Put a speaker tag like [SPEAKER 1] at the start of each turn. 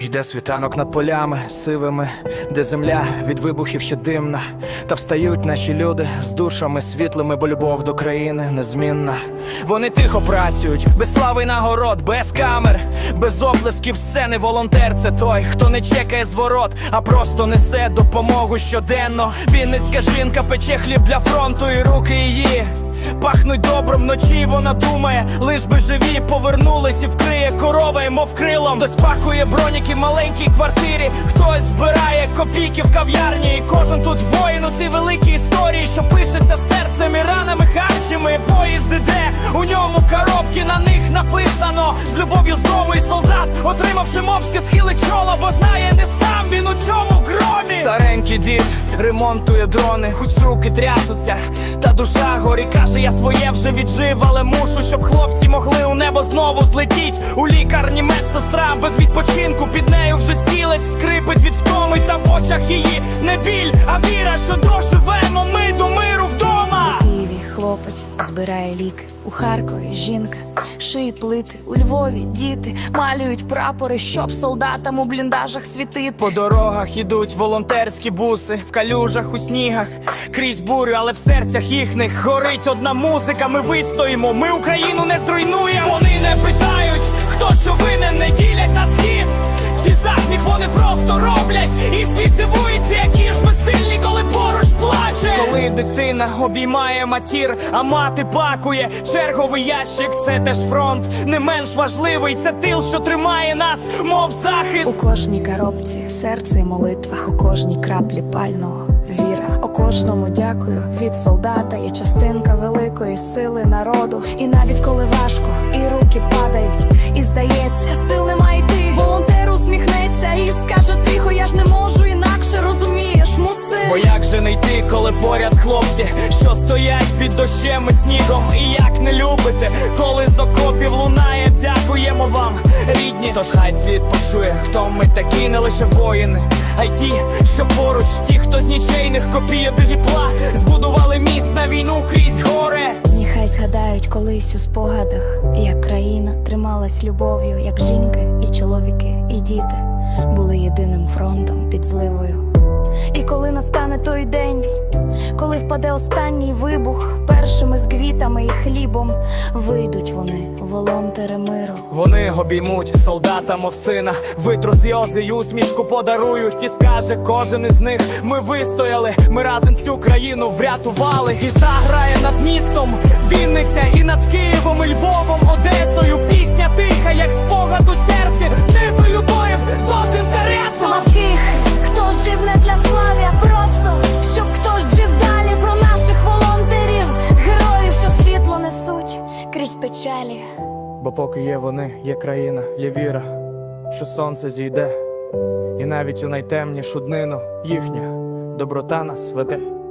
[SPEAKER 1] Йде світанок над полями сивими, де земля від вибухів ще димна. Та встають наші люди з душами світлими, бо любов до країни незмінна. Вони тихо працюють, без слави й нагород, без камер, без оплесків сцени. Волонтер це той, хто не чекає зворот, а просто несе допомогу щоденно. Вінницька жінка пече хліб для фронту, і руки її. Пахнуть добром вночі, вона думає, лиш би живі повернулись і вкриє корова, мов крилом. Хтось пакує броніки в маленькій квартирі, хтось збирає копійки в кав'ярні. І кожен тут воїн у цій великій історії, що пишеться серцем і ранами харчами. Поїзд іде, у ньому коробки на них написано з любов'ю з і солдат, отримавши мовське схили чола, бо знає не сам він у цьому. Старенький дід ремонтує дрони, хоч руки трясуться, та душа горі каже, я своє вже віджив, але мушу, щоб хлопці могли у небо знову злетіть. У лікарні медсестра без відпочинку під нею вже стілець скрипить від втоми, та в очах її не біль, а віра, що доживемо
[SPEAKER 2] хлопець збирає ліки у Харкові жінка шиє плити у Львові діти малюють прапори, щоб солдатам у бліндажах світити.
[SPEAKER 1] По дорогах ідуть волонтерські буси, в калюжах у снігах, крізь бурю, але в серцях їхніх горить одна музика. Ми вистоїмо, ми Україну не зруйнуємо. Вони не питають, хто що винен, не ділять на схід. Чи захід вони просто роблять, і світ дивується, які ж ми сильні, коли поруч. Коли дитина обіймає матір, а мати пакує черговий ящик, це теж фронт, не менш важливий. Це тил, що тримає нас, мов захист.
[SPEAKER 2] У кожній коробці серце і молитва, у кожній краплі пального віра. У кожному дякую від солдата є частинка великої сили народу. І навіть коли важко, і руки падають, і здається,
[SPEAKER 1] під дощем і снігом, і як не любите, коли з окопів лунає, дякуємо вам, рідні. Тож хай світ почує, хто ми такі, не лише воїни, а й ті, що поруч, ті, хто з нічейних копійок і гіпла, збудували міст на війну крізь горе.
[SPEAKER 2] Нехай згадають колись у спогадах, як країна трималась любов'ю, як жінки, і чоловіки, і діти були єдиним фронтом під зливою. І коли настане той день, коли впаде останній вибух, першими з квітами і хлібом вийдуть вони, волонтери миру.
[SPEAKER 1] Вони обіймуть солдата, мов сина, витру сльози й усмішку подарують. І скаже кожен із них: ми вистояли, ми разом цю країну врятували. І заграє над містом Вінниця, і над Києвом,
[SPEAKER 2] печалі.
[SPEAKER 1] Бо поки є вони, є країна, є віра, що сонце зійде, і навіть у найтемнішу днину їхня доброта нас веде.